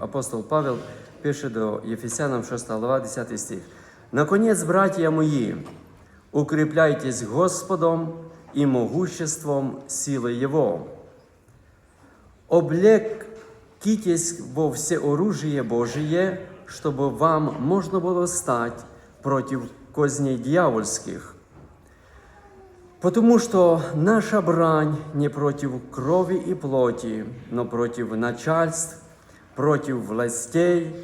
апостол Павел пише до Ефесянам 6 глава, 10 стих. Наконец, братья мои, укрепляйтесь Господом и могуществом силы Его. Облекитесь во всеоружие Божие, чтобы вам можно было стать против козней дьявольских. Потому что наша брань не против крови и плоти, но против начальств, против властей,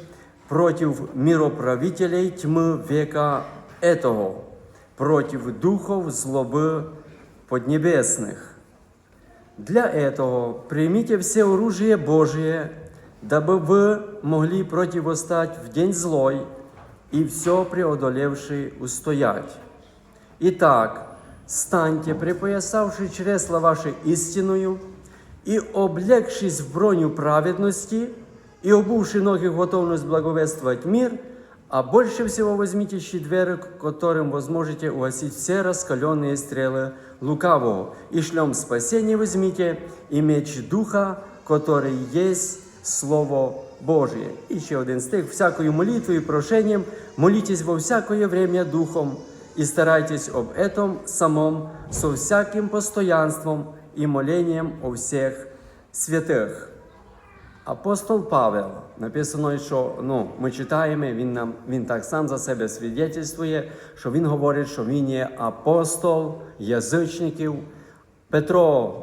против мироправителей тьмы века этого, против духов злобы поднебесных. Для этого примите все оружие Божие, дабы вы могли противостать в день злой и все преодолевший устоять. Итак, станьте, припоясавши чресла ваши истинную, и облегшись в броню праведности, и обувши ноги в готовность благовествовать мир, а больше всего возьмите щит веры, которым вы сможете угасить все раскаленные стрелы лукавого, и шлем спасения возьмите, и меч Духа, который есть Слово Божие. І ще один стих. Всякою молитвою и прошением молитесь во всякое время Духом, и старайтесь об этом самом со всяким постоянством и молением о всех святых. Апостол Павел написано, що ну, ми читаємо, він нам він так сам за себе свідчує, що він говорить, що він є апостол язичників. Петро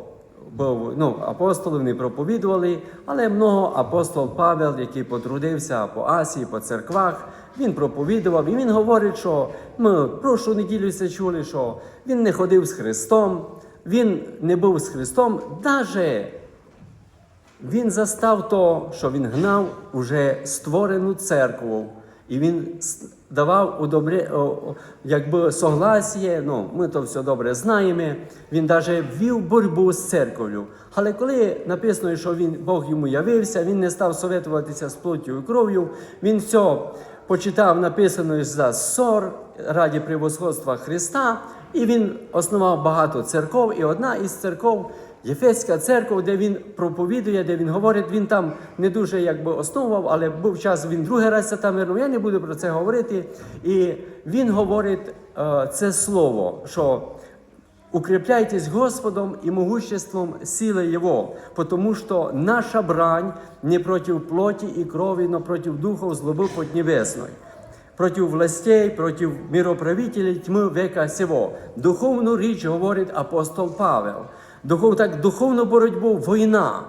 був ну, апостолом, вони проповідували, але много апостол Павел, який потрудився по Асії, по церквах, він проповідував, і він говорить, що ми прошлу неділю це чули, що він не ходив з Христом, він не був з Христом, навіть він застав то, що він гнав уже створену церкву, і він давав у добре, о, о, якби согласіє, ну, ми то все добре знаємо. Він навіть вів боротьбу з церков'ю. Але коли написано, що він, Бог йому явився, він не став советуватися з плоттю і кров'ю, він все почитав написано за ссор раді превосходства Христа, і він основав багато церков, і одна із церков Єфеська церква, де він проповідує, де він говорить, він там не дуже якби основував, але був час, він другий раз це там вернув. Я не буду про це говорити. І він говорить е, це слово, що укрепляйтесь Господом и могуществом силы Его, потому что наша брань не против плоти и крови, но против духов злобы поднебесной против властей, против мироправителей тьмы века сего. Духовну річ говорить апостол Павел. Духов, так, духовну боротьбу війна.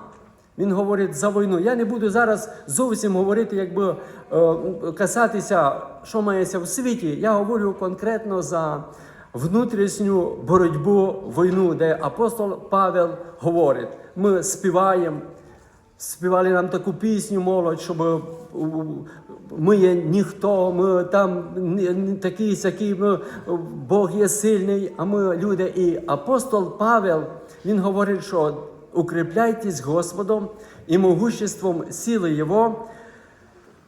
Він говорить за війну. Я не буду зараз зовсім говорити, якби е, касатися, що мається в світі. Я говорю конкретно за внутрішню боротьбу війну, де апостол Павел говорить. Ми співаємо. Співали нам таку пісню молодь, щоб е, ми є ніхто, ми там такі сякі, Бог є сильний, а ми люди. І апостол Павел він говорить, що укріпляйтесь Господом і могуществом сили Його,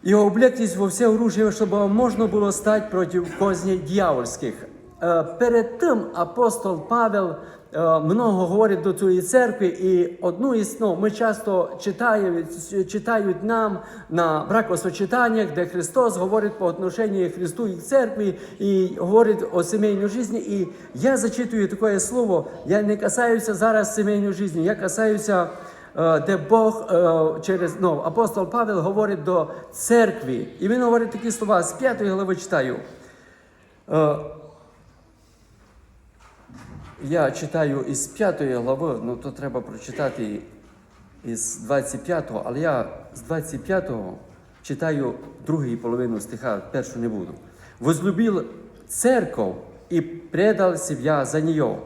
і облектесь во все оружие, щоб можна було стати проти козней дьявольських. Е, Перед тим апостол Павел много говорить до цієї церкви, і одну із ну, ми часто читаємо, читають нам на бракосочетаннях, де Христос говорить по отношенню Христу і церкві, і говорить о сімейній житті. І я зачитую таке слово. Я не касаюся зараз сімейної житті, я касаюся. Е, де Бог е, через ну, апостол Павел говорить до церкви, і він говорить такі слова з 5 глави читаю Е, Я читаю із 5 глави, ну то треба прочитати із 25-го, але я з 25-го читаю другу половину стиха, першу не буду. Возлюбил церковь и предал себя за нее,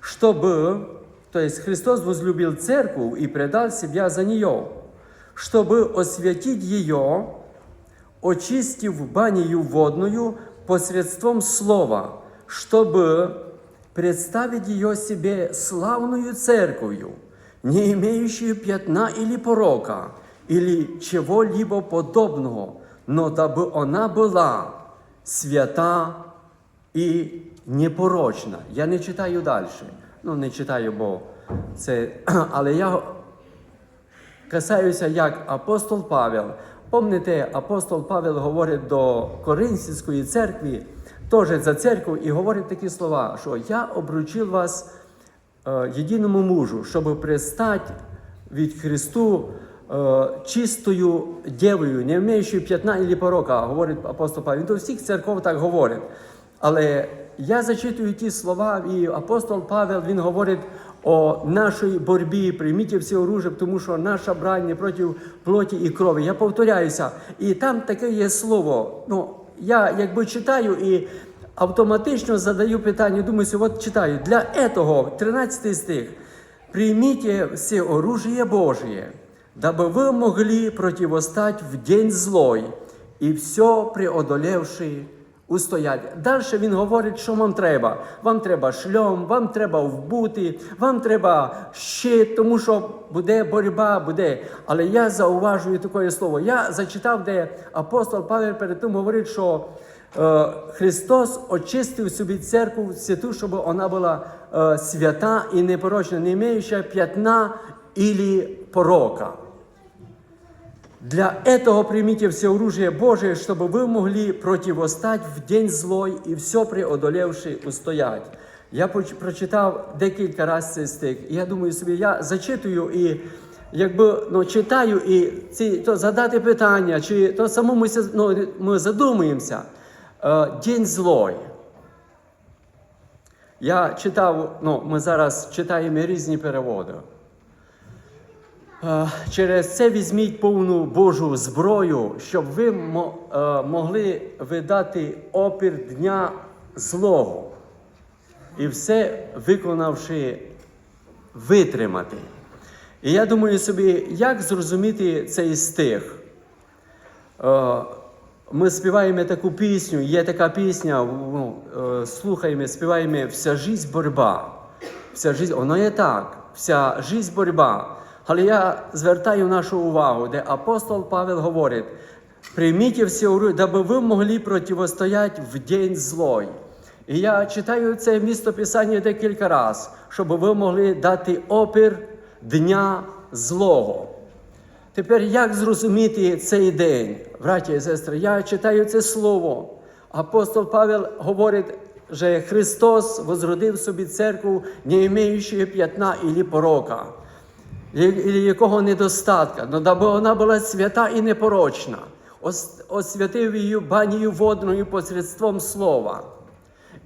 чтобы, то есть Христос возлюбил церковь и предал себя за нее, чтобы освятить ее, очистив банию водную посредством слова, чтобы представить ее себе славную церковью, не имеющую пятна или порока, или чего-либо подобного, но дабы она была свята і непорочна. Я не читаю далі. Ну, не читаю, бо це. Але я касаються як апостол Павел. Помните, апостол Павел говорить до Коринфської церкви, теж за церкву, і говорить такі слова, що я обручив вас е, єдиному мужу, щоб пристати від Христу е, чистою дєвою, не вміючою п'ятна і порока, говорить апостол Павел. Він до всіх церков так говорить. Але я зачитую ті слова, і апостол Павел він говорить о нашій боротьбі, прийміть всі оружие, тому що наша брань не проти плоті і крові. Я повторяюся, і там таке є слово. Ну, я якби читаю і автоматично задаю питання, думаю, от читаю, для этого, 13 стих, «Примите все оружие Божие, дабы вы могли противостать в день злой, і все преодолевши устоять. Далі він говорить, що вам треба. Вам треба шльом, вам треба вбути, вам треба щит, тому що буде боротьба, буде. Але я зауважую таке слово. Я зачитав, де апостол Павел перед тим говорить, що е, Христос очистив собі церкву святу, щоб вона була е, свята і непорочна, не маюча п'ятна і порока. Для этого примите все оружие Божие, чтобы вы могли противостать в день злой і все преодолевши устоять. Я поч- прочитав декілька разів цей стих, і я думаю собі, я зачитую і якби ну, читаю, і ці, то задати питання, чи то самому ся- ну, ми задумуємося. Е, день злой. Я читав, ну, ми зараз читаємо різні переводи. Е, Через це візьміть повну Божу зброю, щоб ви е, могли видати опір дня злого і все виконавши витримати. І я думаю собі, як зрозуміти цей стих? Е, Ми співаємо таку пісню, є така пісня, ну, слухаємо, співаємо вся жизнь боротьба. Вся жизнь, воно є так, вся жизнь боротьба. Але я звертаю нашу увагу, де апостол Павел говорить: прийміть всі оружие, даби ви могли противостояти в день злой. І я читаю це місто Писання декілька разів, щоб ви могли дати опір дня злого. Тепер як зрозуміти цей день, браті і сестри? Я читаю це слово. Апостол Павел говорить, що Христос возродив собі церкву, не маючи п'ятна і порока, якого недостатка, но даби вона була свята і непорочна, освятив її банію водною посредством слова.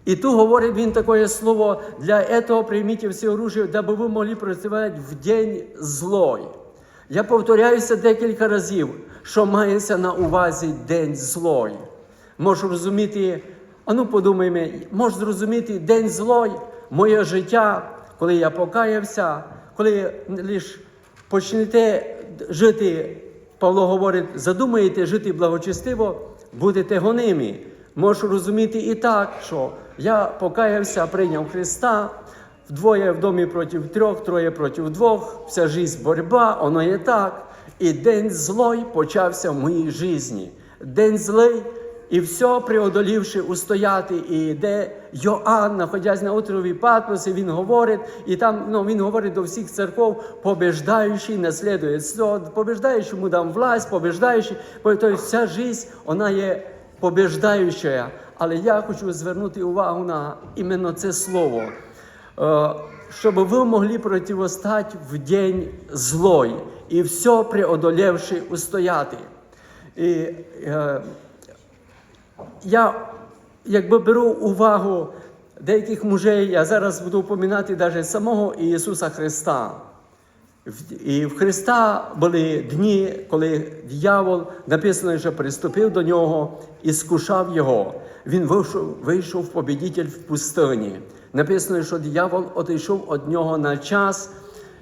І тут говорить він таке слово, для этого прийміть всі оружие, даби ви могли працювати в день злой. Я повторяюся декілька разів, що мається на увазі день злой. Можу розуміти, а ну подумаймо, можу зрозуміти день злой, моє життя, коли я покаявся, коли лише почнете жити, Павло говорить, задумаєте жити благочестиво, будете гонимі. Можу розуміти і так, що я покаявся, прийняв Христа, вдвоє в домі проти трьох, троє проти двох, вся життя боротьба, воно є так. І день злой почався в моїй житті. День злий, і все преодолівши устояти, і де Йоанн, знаходясь на острові Патмосі, він говорить, і там ну, він говорить до всіх церков, побеждаючий наслідує. Побеждаючому дам власть, побеждаючий, тобто вся життя, вона є побеждаюча. Але я хочу звернути увагу на іменно це слово. Е, щоб ви могли противостати в день злой і все преодолевши устояти. І е, я якби беру увагу деяких мужей, я зараз буду упоминати навіть самого Ісуса Христа. І в Христа були дні, коли дьявол написано, що приступив до нього і скушав його. Він вийшов, вийшов побідитель в пустині. Написано, що дьявол отійшов від нього на час.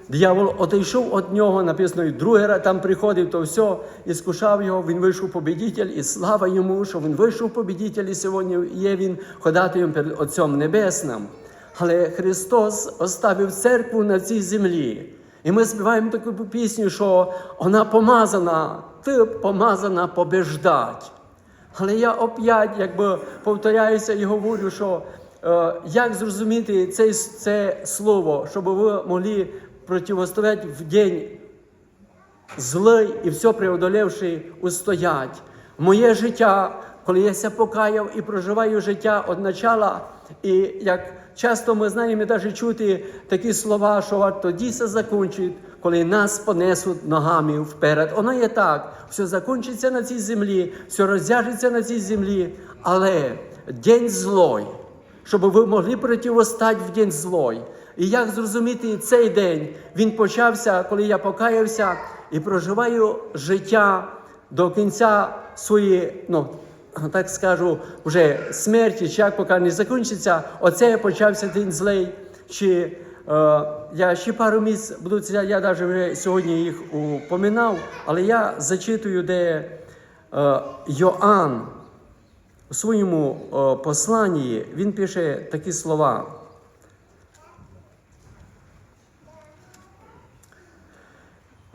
Диявол отійшов від нього, написано, і другий раз там приходив, то все, і скушав його, він вийшов побідитель, і слава йому, що він вийшов побідитель, і сьогодні є він ходатаєм перед Отцем Небесним. Але Христос оставив церкву на цій землі. І ми співаємо таку пісню, що вона помазана, ти помазана побеждать. Але я опять якби повторяюся і говорю, що е, як зрозуміти це, це слово, щоб ви могли протистояти в день злий і все преодолевши, устоять. Моє життя, коли я ся покаяв і проживаю життя від начала, і як часто ми знаємо навіть чути такі слова, що тоді все закінчить, коли нас понесуть ногами вперед. Воно є так, все закінчиться на цій землі, все розв'яжеться на цій землі, але день злой, щоб ви могли противостати в день злой. І як зрозуміти цей день? Він почався, коли я покаявся і проживаю життя до кінця своєї, ну так скажу, вже смерті, чи як поки не закінчиться, оце почався день злий. Чи е, я ще пару місць буду я навіть вже сьогодні їх упоминав, але я зачитую, де е, Йоанн своєму е, посланні він пише такі слова.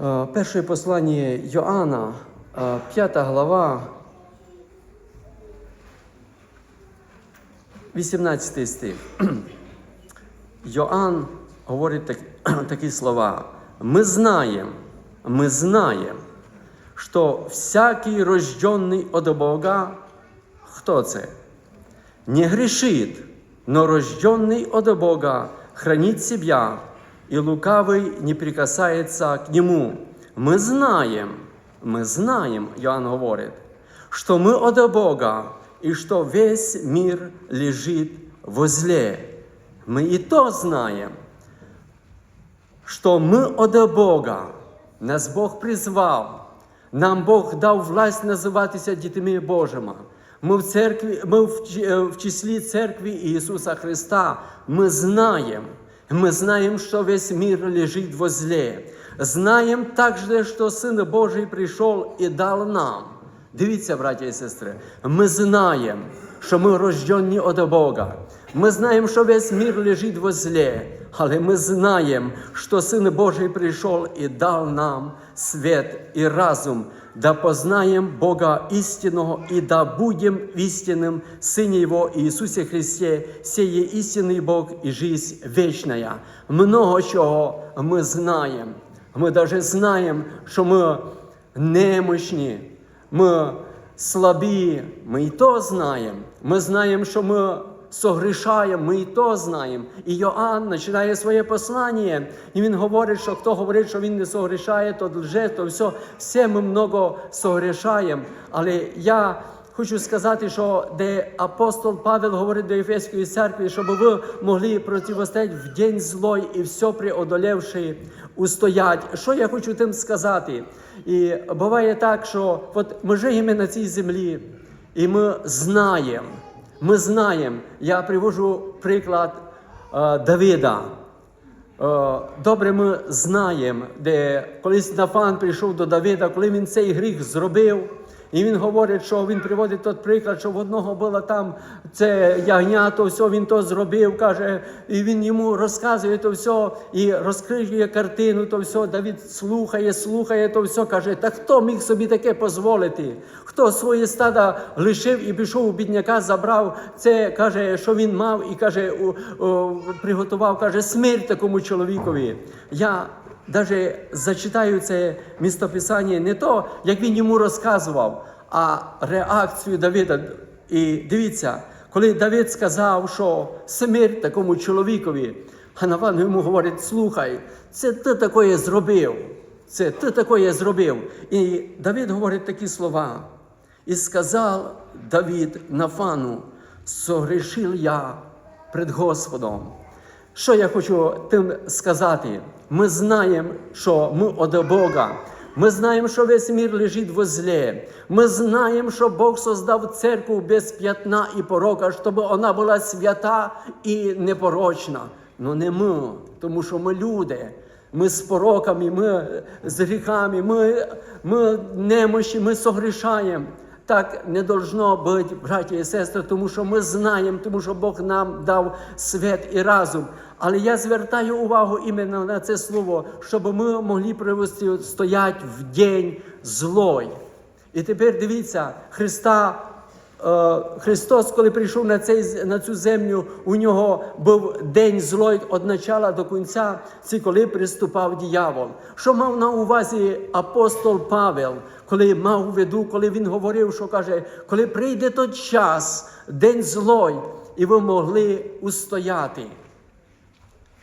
Е, Перше послання Йоанна, е, 5 глава, 18 стих. Йоанн говорить так, такі слова. Ми знаємо, ми знаємо, що всякий рожденный от Бога, хто це? Не грешит, но рожденный от Бога хранит себя, и лукавый не прикасается к нему. Мы знаем, мы знаем, Иоанн говорит, что мы от Бога, и что весь мир лежит возле. Мы и то знаем, что мы от Бога, нас Бог призвав, нам Бог дав власть називатися дітьми Божими. Ми в церкві, ми в, е, в числі церкви Ісуса Христа. Ми знаємо, ми знаємо, що весь мир лежить возле. Знаємо також, що Син Божий прийшов і дав нам. Дивіться, браття і сестри, ми знаємо, що ми рождені від Бога. Ми знаємо, що весь мир лежить возле, але ми знаємо, що Син Божий прийшов і дав нам світ і разум, да познаем Бога истинного и да будем в истинном Сыне Его Иисусе Христе, сеє истинный Бог и жизнь вечная. Много чого ми знаємо. Ми навіть знаємо, що ми немощні, ми слабі, ми і то знаємо. Ми знаємо, що ми согрішаємо, ми і то знаємо. І Йоанн починає своє послання, і він говорить, що хто говорить, що він не согрішає, то лже, то все, все ми много согрішаємо. Але я хочу сказати, що де апостол Павел говорить до Ефеської церкви, щоб ви могли противостояти в день злой і все преодолевши устоять. Що я хочу тим сказати? І буває так, що от ми живемо на цій землі, і ми знаємо. Ми знаємо, я привожу приклад е, Давида. Е, Добре, ми знаємо, де колись Нафан прийшов до Давида, коли він цей гріх зробив. І він говорить, що він приводить той приклад, що в одного було там це ягня, то все він то зробив, каже, і він йому розказує то все, і розкриє картину, то все. Давид слухає, слухає то все, каже, та хто міг собі таке дозволити? Хто своє стада лишив і пішов у бідняка, забрав це, каже, що він мав, і каже, у- у, приготував, каже, смерть такому чоловікові. Я Даже зачитаю це містописання не то, як він йому розказував, а реакцію Давида. І дивіться, коли Давид сказав, що смерть такому чоловікові, а Наван йому говорить: слухай, це ти такое зробив. Це ти такое зробив. І Давид говорить такі слова. І сказав Давид Нафану, согрішив я пред Господом. Що я хочу тим сказати? Ми знаємо, що ми од Бога. Ми знаємо, що весь мир лежить возле. Ми знаємо, що Бог создав церкву без п'ятна і порока, щоб вона була свята і непорочна. Ну не ми, тому що ми люди. Ми з пороками, ми з гріхами, ми, ми немощі, ми согрішаємо. Так не должно бути, браті і сестри, тому що ми знаємо, тому що Бог нам дав світ і разум. Але я звертаю увагу іменно на це слово, щоб ми могли привести стоять в день злой. І тепер дивіться, Христа Христос, коли прийшов на, цей, на цю землю, у нього був день злой від начала до кінця, це коли приступав дьявол. Що мав на увазі апостол Павел, коли мав у виду, коли він говорив, що каже, коли прийде той час, день злой, і ви могли устояти.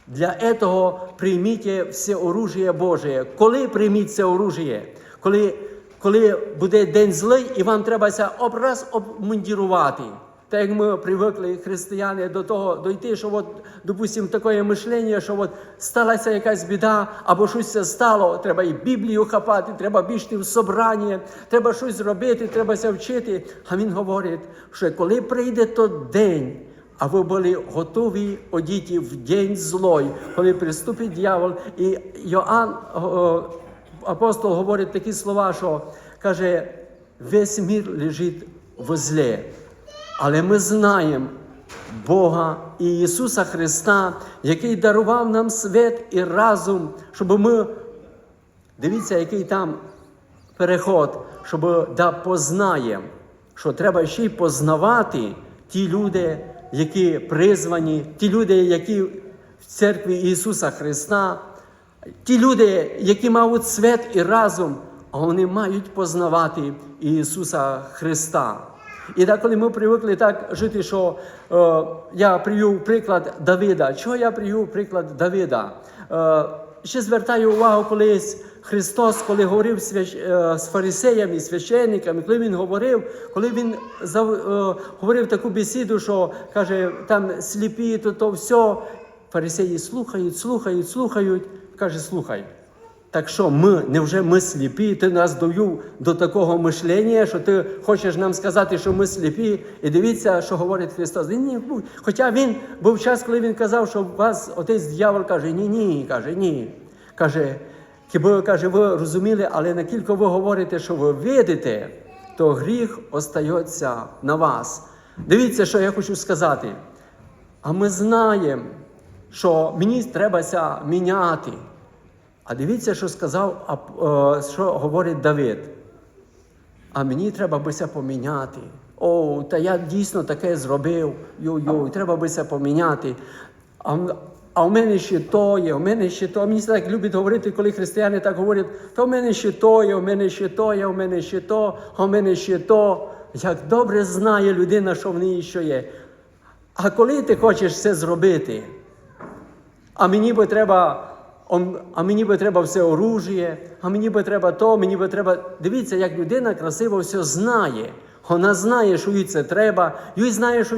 Для этого прийміть все оружие Боже. Коли прийміть це оружие? Коли, коли буде день злий, і вам треба образ обмундірувати. Так як ми привикли, християни, до того дойти, що от, допустимо, таке мишлення, що от сталася якась біда, або щось це стало, треба і Біблію хапати, треба бігти в собрання, треба щось зробити, треба ся вчити. А він говорить, що коли прийде той день, а ви були готові одіти в день злой, коли приступить дьявол. І Йоанн, о, апостол, говорить такі слова, що каже, весь мір лежить в злі. Але ми знаємо Бога і Ісуса Христа, який дарував нам світ і разум, щоб ми, дивіться, який там переход, щоб да познаємо, що треба ще й познавати ті люди, які призвані, ті люди, які в церкві Ісуса Христа, ті люди, які мають світ і разум, вони мають познавати Ісуса Христа. І так, коли ми привикли так жити, що е, я привів приклад Давида. Чого я привів приклад Давида? Е, ще звертаю увагу колись Христос, коли говорив свящ... е, з фарисеями, священниками, коли він говорив, коли він е, говорив таку бесіду, що каже, там сліпі, то, то все. Фарисеї слухають, слухають, слухають. Каже, слухай. Так що ми, невже ми сліпі? Ти нас довів до такого мишлення, що ти хочеш нам сказати, що ми сліпі. І дивіться, що говорить Христос. Ні, ні. Хоча він був час, коли він казав, що вас отець дьявол каже, ні, ні, каже, ні. Каже, хіба каже, ви розуміли, але накільки ви говорите, що ви видите, то гріх остається на вас. Дивіться, що я хочу сказати. А ми знаємо, що мені требася міняти. А дивіться, що сказав, е, що говорить Давид. А мені треба бися поміняти. О, та я дійсно таке зробив. Йой-йой, треба бися поміняти. А, а в мене ще то є, у мене ще то. Мені так любить говорити, коли християни так говорять, то в мене ще то є, у мене ще то є, у мене ще то, а в мене ще то. Як добре знає людина, що в неї що є. А коли ти хочеш це зробити? А мені би треба, а мені би треба все оружіє, а мені би треба то, мені би треба. Дивіться, як людина красиво все знає. Вона знає, що їй це треба, їй знає, що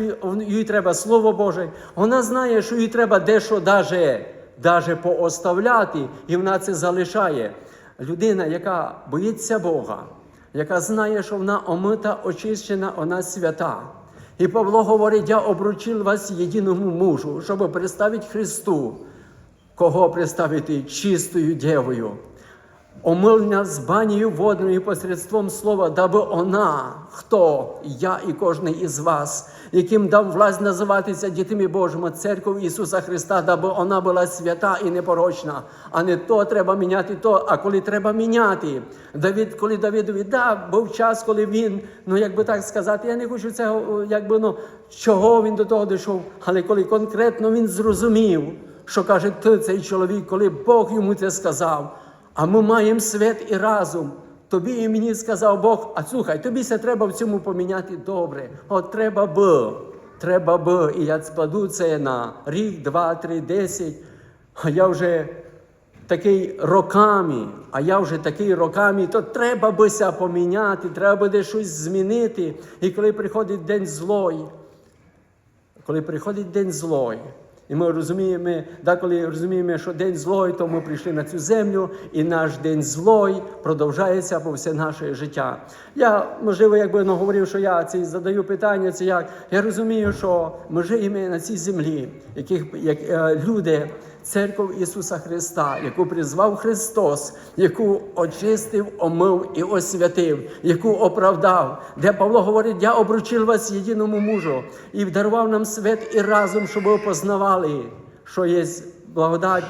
їй треба Слово Боже. Вона знає, що їй треба дещо даже, даже пооставляти, і вона це залишає. Людина, яка боїться Бога, яка знає, що вона омита, очищена, вона свята. І Павло говорить: я обручив вас єдиному мужу, щоб представити Христу. Кого представити чистою дєвою? Омилення з банею водною посредством слова, даби вона, хто я і кожен із вас, яким дав власть називатися дітьми Божими, церков Ісуса Христа, даби вона була свята і непорочна. А не то треба міняти то, а коли треба міняти. Давид, коли Давидові да, був час, коли він, ну як би так сказати, я не хочу цього, якби ну чого він до того дійшов, але коли конкретно він зрозумів, що каже цей чоловік, коли Бог йому це сказав. А ми маємо світ і разум. Тобі і мені сказав Бог, а слухай, тобі це треба в цьому поміняти добре. От треба би, треба би. І я складу це на рік, два, три, десять. А я вже такий роками, а я вже такий роками, то треба бися поміняти, треба буде щось змінити. І коли приходить день злой, коли приходить день злой, і ми розуміємо, деколи розуміємо, що день злой, то ми прийшли на цю землю, і наш день злой продовжається по все наше життя. Я, можливо, якби ну, говорив, що я ці задаю питання, це як. Я розумію, що ми живемо на цій землі, яких як е, люди, церков Ісуса Христа, яку призвав Христос, яку очистив, омив і освятив, яку оправдав, де Павло говорить, я обручив вас єдиному мужу і дарував нам світ і разом, щоб ви познавали, що є благодать,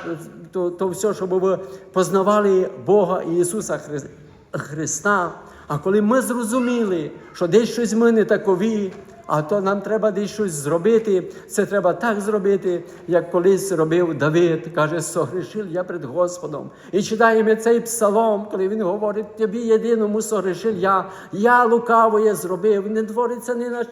то, то все, щоб ви познавали Бога і Ісуса Хри- Христа. А коли ми зрозуміли, що десь щось ми не такові, а то нам треба десь щось зробити, це треба так зробити, як колись робив Давид, каже, согрішив я перед Господом. І читаємо цей псалом, коли він говорить, тобі єдиному согрішив я, я лукавоє зробив, не твориться не на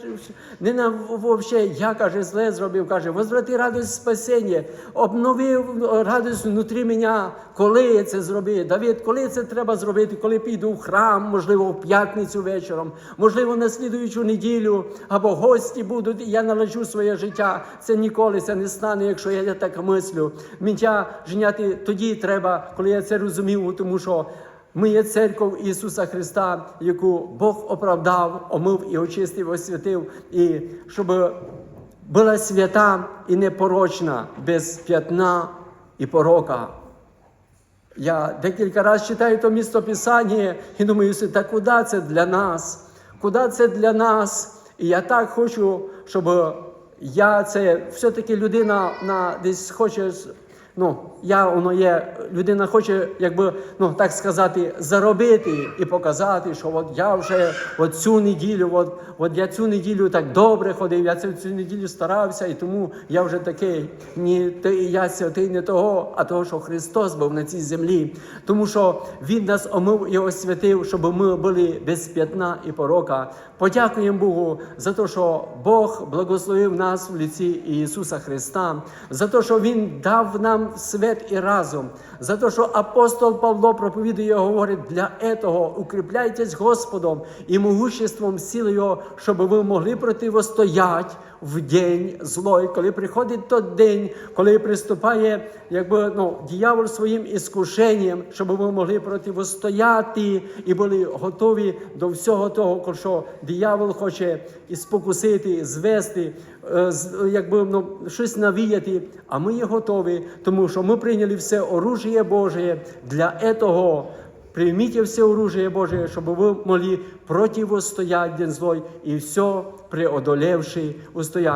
не на вовще, я каже, зле зробив, каже, возврати радость спасіння, обновив радость внутрі мене, коли це зробив. Давид, коли це треба зробити, коли піду в храм, можливо, в п'ятницю вечором, можливо, на слідуючу неділю, або гості будуть, і я наладжу своє життя. Це ніколи це не стане, якщо я так мислю. Миття женяти тоді треба, коли я це розумів, тому що. Ми є церков Ісуса Христа, яку Бог оправдав, омив і очистив, освятив, і щоб була свята і непорочна, без п'ятна і порока. Я декілька разів читаю то місто Писання і думаю, собі, та куди це для нас? Куди це для нас? І я так хочу, щоб я це все-таки людина на десь хоче. Ну, я воно є, людина хоче, якби ну так сказати, заробити і показати, що от я вже от цю неділю, от, от я цю неділю так добре ходив, я цю, цю неділю старався, і тому я вже такий. Ні, ти і я святий не того, а того, що Христос був на цій землі. Тому що Він нас омив і освятив, щоб ми були без п'ятна і порока. Подякуємо Богу за те, що Бог благословив нас в ліці Ісуса Христа, за те, що Він дав нам свет і разум, за те, що апостол Павло проповідує, говорить, для этого укріпляйтесь Господом і могуществом сили Його, щоб ви могли противостояти в день злой, коли приходить той день, коли приступає, якби ну, дьявол своїм іскушенням, щоб ви могли противостояти і були готові до всього того, що диявол хоче і спокусити, звести, е, якби ну, щось навіяти, а ми є готові, тому що ми прийняли все оружие Боже для этого. Приймите все оружие Божие, чтобы вы могли противостоять день злой и все преодолевший устоять.